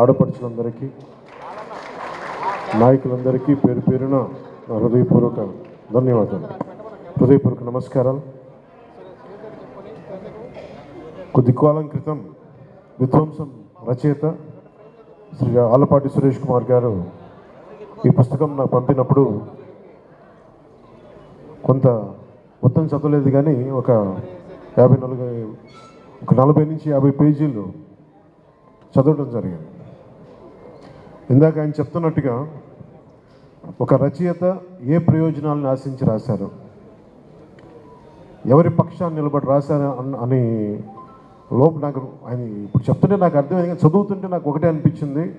ఆడపడుచులందరికీ నాయకులందరికీ పేరు పేరున నా హృదయపూర్వక ధన్యవాదాలు. హృదయపూర్వక నమస్కారాలు. కొద్ది కాలం క్రితం విధ్వంసం రచయిత శ్రీ ఆలపాటి సురేష్ కుమార్ గారు ఈ పుస్తకం నాకు పంపినప్పుడు కొంత మొత్తం చదవలేదు కానీ ఒక యాభై నలభై ఒక నలభై నుంచి యాభై పేజీలు చదవడం జరిగింది. ఇందాక ఆయన చెప్తున్నట్టుగా ఒక రచయిత ఏ ప్రయోజనాలను ఆశించి రాశారు? ఎవరి పక్షాన్ని నిలబడి రాశారు అని లోపు నాకు ఆయన ఇప్పుడు చెప్తుంటే నాకు అర్థమైంది చదువుతుంటే నాకు ఒకటే అనిపించింది.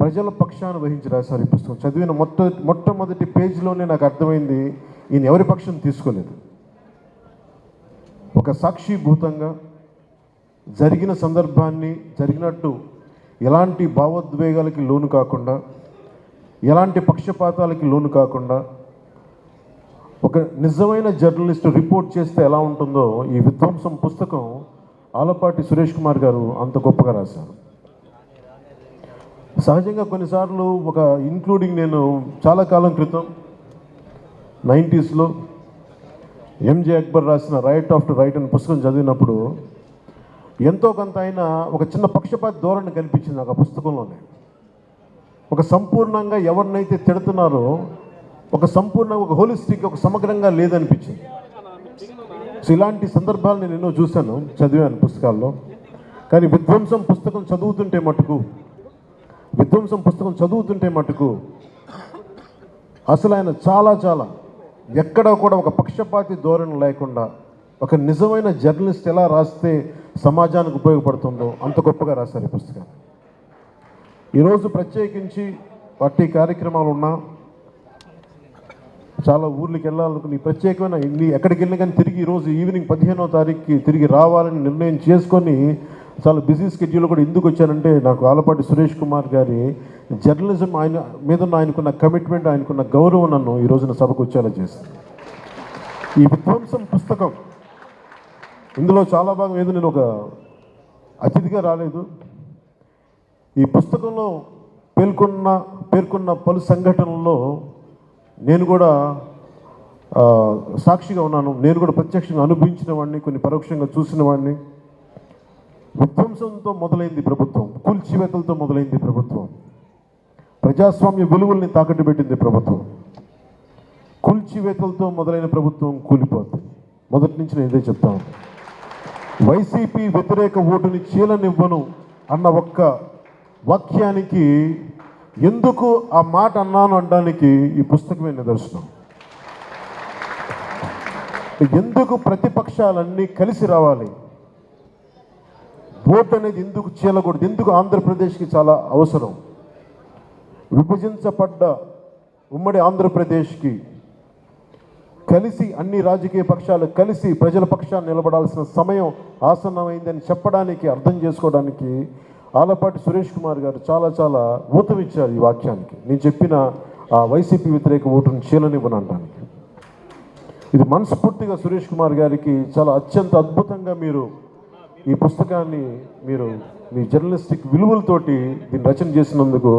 ప్రజల పక్షాన్ని వహించి రాశారు ఈ పుస్తకం. చదివిన మొట్ట మొట్టమొదటి పేజీలోనే నాకు అర్థమైంది ఈయన ఎవరి పక్షం తీసుకోలేదు. ఒక సాక్షిభూతంగా జరిగిన సందర్భాన్ని జరిగినట్టు ఎలాంటి భావోద్వేగాలకి లోను కాకుండా ఎలాంటి పక్షపాతాలకి లోను కాకుండా ఒక నిజమైన జర్నలిస్ట్ రిపోర్ట్ చేస్తే ఎలా ఉంటుందో ఈ విధ్వంసం పుస్తకం ఆలపాటి సురేష్ కుమార్ గారు అంత గొప్పగా రాశారు. సహజంగా కొన్నిసార్లు ఒక ఇంక్లూడింగ్ నేను చాలా కాలం క్రితం నైంటీస్లో ఎంజే అక్బర్ రాసిన రైట్ ఆఫ్ రైట్ అనే పుస్తకం చదివినప్పుడు ఎంతో కొంత ఆయన ఒక చిన్న పక్షపాత ధోరణి కనిపించింది నాకు ఆ పుస్తకంలోనే. ఒక సంపూర్ణంగా ఎవరినైతే తిడుతున్నారో ఒక సంపూర్ణ ఒక హోలిస్టిక్ ఒక సమగ్రంగా లేదనిపించింది. సో ఇలాంటి సందర్భాలు నేను ఎన్నో చూశాను చదివాను పుస్తకాల్లో. కానీ విధ్వంసం పుస్తకం చదువుతుంటే మటుకు విధ్వంసం పుస్తకం చదువుతుంటే మటుకు అసలు ఆయన చాలా చాలా ఎక్కడ కూడా ఒక పక్షపాతి ధోరణి లేకుండా ఒక నిజమైన జర్నలిస్ట్ ఎలా రాస్తే సమాజానికి ఉపయోగపడుతుందో అంత గొప్పగా రాశారు ఈ పుస్తకాన్ని ఈరోజు ప్రత్యేకించి పార్టీ కార్యక్రమాలు ఉన్నా చాలా ఊర్లకి వెళ్ళాలనుకుని ప్రత్యేకమైన ఇన్ని ఎక్కడికి వెళ్ళినా కానీ తిరిగి ఈరోజు ఈవినింగ్ పదిహేనో తారీఖుకి తిరిగి రావాలని నిర్ణయం చేసుకొని చాలా బిజీ స్కెడ్యూల్ కూడా ఎందుకు వచ్చానంటే నాకు ఆలపాటి సురేష్ కుమార్ గారి జర్నలిజం ఆయన మీద ఉన్న ఆయనకున్న కమిట్మెంట్ ఆయనకున్న గౌరవం నన్ను ఈ రోజున సభకు వచ్చేలా చేసింది. ఈ విధ్వంసం పుస్తకం ఇందులో చాలా భాగం ఏదో నేను ఒక అతిథిగా రాలేదు. ఈ పుస్తకంలో పేర్కొన్న పేర్కొన్న పలు సంఘటనల్లో నేను కూడా సాక్షిగా ఉన్నాను. నేను కూడా ప్రత్యక్షంగా అనుభవించిన వాడిని కొన్ని పరోక్షంగా చూసిన వాడిని విధ్వంసంతో మొదలైంది ప్రభుత్వం. కూల్చివేతలతో మొదలైంది ప్రభుత్వం. ప్రజాస్వామ్య విలువల్ని తాకట్టు పెట్టింది ప్రభుత్వం. కూల్చివేతలతో మొదలైన ప్రభుత్వం కూలిపోతుంది మొదటి నుంచి నేను ఇదే చెప్తాను. వైసీపీ వ్యతిరేక ఓటుని చీలనివ్వను అన్న ఒక్క వాక్యానికి ఎందుకు ఆ మాట అన్నాను అనడానికి ఈ పుస్తకమే నిదర్శనం ఎందుకు ప్రతిపక్షాలన్నీ కలిసి రావాలి? ఓటు అనేది ఎందుకు చీలకూడదు? ఎందుకు ఆంధ్రప్రదేశ్కి చాలా అవసరం? విభజించబడ్డ ఉమ్మడి ఆంధ్రప్రదేశ్కి కలిసి అన్ని రాజకీయ పక్షాలు కలిసి ప్రజల పక్షాన్ని నిలబడాల్సిన సమయం ఆసన్నమైందని చెప్పడానికి అర్థం చేసుకోవడానికి ఆలపాటి సురేష్ కుమార్ గారు చాలా చాలా ఊతమిచ్చారు ఈ వాక్యానికి. నేను చెప్పిన ఆ వైసీపీ వ్యతిరేక ఓటును చీలనివ్వనడానికి ఇది మనస్ఫూర్తిగా సురేష్ కుమార్ గారికి చాలా అత్యంత అద్భుతంగా మీరు ఈ పుస్తకాన్ని మీరు మీ జర్నలిస్టిక్ విలువలతోటి దీన్ని రచన చేసినందుకు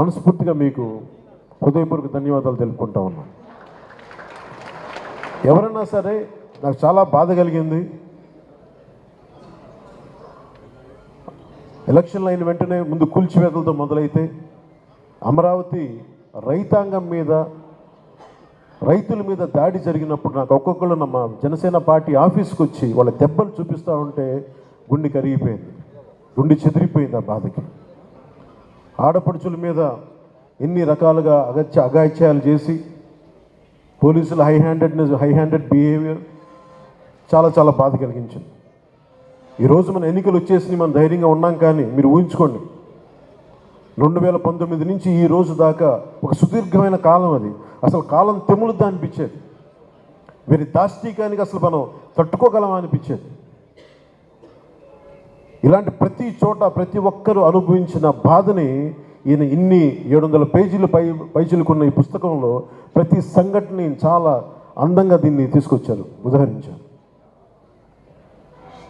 మనస్ఫూర్తిగా మీకు హృదయపూర్వక ధన్యవాదాలు తెలుపుకుంటా ఉన్నాను. ఎవరన్నా సరే నాకు చాలా బాధ కలిగింది. ఎలక్షన్లు అయిన వెంటనే ముందు కూల్చివేతలతో మొదలైతే అమరావతి రైతాంగం మీద రైతుల మీద దాడి జరిగినప్పుడు నాకు ఒక్కొక్కరు మా జనసేన పార్టీ ఆఫీస్కి వచ్చి వాళ్ళ దెబ్బలు చూపిస్తూ ఉంటే గుండె కరిగిపోయింది. గుండె చెదిరిపోయింది ఆ బాధకి. ఆడపడుచుల మీద ఎన్ని రకాలుగా అగత్య అగాయిత్యాలు చేసి పోలీసులు high handedness high handed behaviour చాలా చాలా బాధ కలిగించింది. ఈరోజు మన ఎన్నికలు వచ్చేసి మనం ధైర్యంగా ఉన్నాం కానీ మీరు ఊహించుకోండి. రెండు వేల పంతొమ్మిది నుంచి ఈ రోజు దాకా ఒక సుదీర్ఘమైన కాలం అది. అసలు కాలం తెములుద్దా అనిపించేది. వీరి దాష్టీకానికి అసలు మనం తట్టుకోగలమా అనిపించేది. ఇలాంటి ప్రతి చోట ప్రతి ఒక్కరూ అనుభవించిన బాధని ఈయన ఇన్ని ఏడు వందల పేజీలు పై పైచీలకున్న ఈ పుస్తకంలో ప్రతి సంఘటనని చాలా అందంగా దీన్ని తీసుకొచ్చారు ఉదాహరించారు.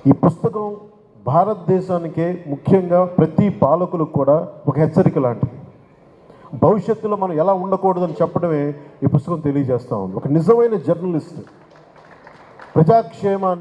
ఈ పుస్తకం భారతదేశానికే ముఖ్యంగా ప్రతి పాలకులకు కూడా ఒక హెచ్చరిక లాంటిది. భవిష్యత్తులో మనం ఎలా ఉండకూడదని చెప్పడమే ఈ పుస్తకం తెలియజేస్తూ ఉంది. ఒక నిజమైన జర్నలిస్ట్ ప్రజాక్షేమాన్ని